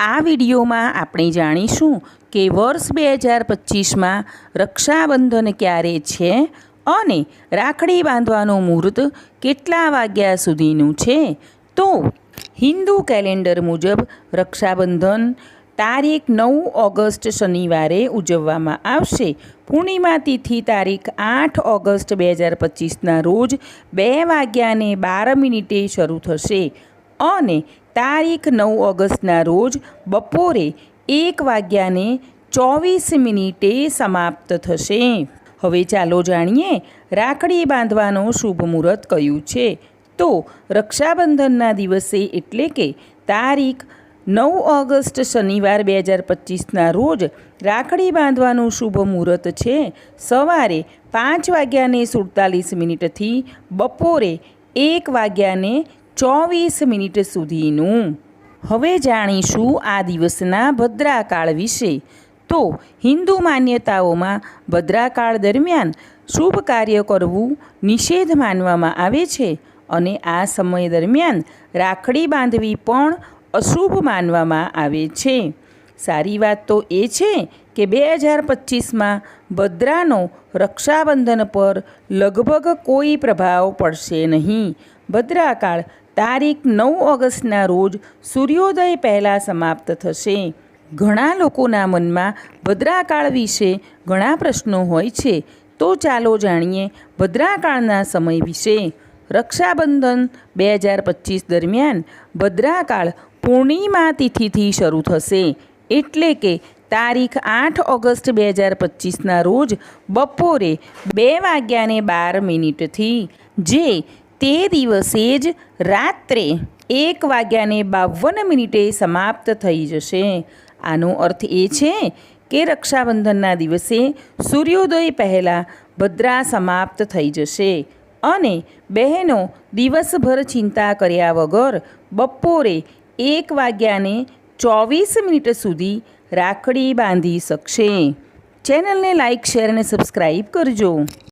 આ વિડીયોમાં આપણે જાણીશું કે વર્ષ બે હજાર પચીસમાં રક્ષાબંધન ક્યારે છે અને રાખડી બાંધવાનું મુહૂર્ત કેટલા વાગ્યા સુધીનું છે? તો હિન્દુ કેલેન્ડર મુજબ રક્ષાબંધન તારીખ નવ ઓગસ્ટ શનિવારે ઉજવવામાં આવશે. પૂર્ણિમા તિથિ તારીખ આઠ ઓગસ્ટ બે હજાર પચીસના રોજ બે વાગ્યાને બાર મિનિટે શરૂ થશે. અને તારીખ નવ ઓગસ્ટના રોજ બપોરે એક વાગ્યાને ચોવીસ મિનિટે સમાપ્ત થશે. હવે ચાલો જાણીએ રાખડી બાંધવાનો શુભ મુહૂર્ત કયું છે. તો રક્ષાબંધનના દિવસે એટલે કે તારીખ નવ ઓગસ્ટ શનિવાર બે હજાર પચીસના રોજ રાખડી બાંધવાનું શુભ મુહૂર્ત છે. સવારે પાંચ વાગ્યાને સુડતાલીસ મિનિટથી બપોરે એક વાગ્યાને ચોવીસ મિનિટ સુધીનું. હવે જાણીશું આ દિવસના ભદ્રાકાળ વિશે. તો હિન્દુ માન્યતાઓમાં ભદ્રાકાળ દરમિયાન શુભ કાર્ય કરવું નિષેધ માનવામાં આવે છે અને આ સમય દરમિયાન રાખડી બાંધવી પણ અશુભ માનવામાં આવે છે. સારી વાત તો એ છે કે બે હજાર પચીસમાં ભદ્રાનો રક્ષાબંધન પર લગભગ કોઈ પ્રભાવ પડશે નહીં. ભદ્રાકાળ તારીખ નવ ઓગસ્ટના રોજ સૂર્યોદય પહેલાં સમાપ્ત થશે. ઘણા લોકોના મનમાં ભદ્રાકાળ વિશે ઘણા પ્રશ્નો હોય છે. તો ચાલો જાણીએ ભદ્રાકાળના સમય વિશે. રક્ષાબંધન બે હજાર પચીસ દરમિયાન ભદ્રાકાળ પૂર્ણિમા તિથિથી શરૂ થશે. એટલે કે તારીખ આઠ ઓગસ્ટ બે હજાર પચીસના રોજ બપોરે બે વાગ્યાને બાર મિનિટથી, જે તે દિવસે જ રાત્રે એક વાગ્યાને બાવન મિનિટે સમાપ્ત થઈ જશે. આનો અર્થ એ છે કે રક્ષાબંધનના દિવસે સૂર્યોદય પહેલાં ભદ્રા સમાપ્ત થઈ જશે અને બહેનો દિવસભર ચિંતા કર્યા વગર બપોરે એક વાગ્યાને ચોવીસ મિનિટ સુધી રાખડી બાંધી શકશે. ચેનલને લાઇક શેર અને સબસ્ક્રાઈબ કરજો.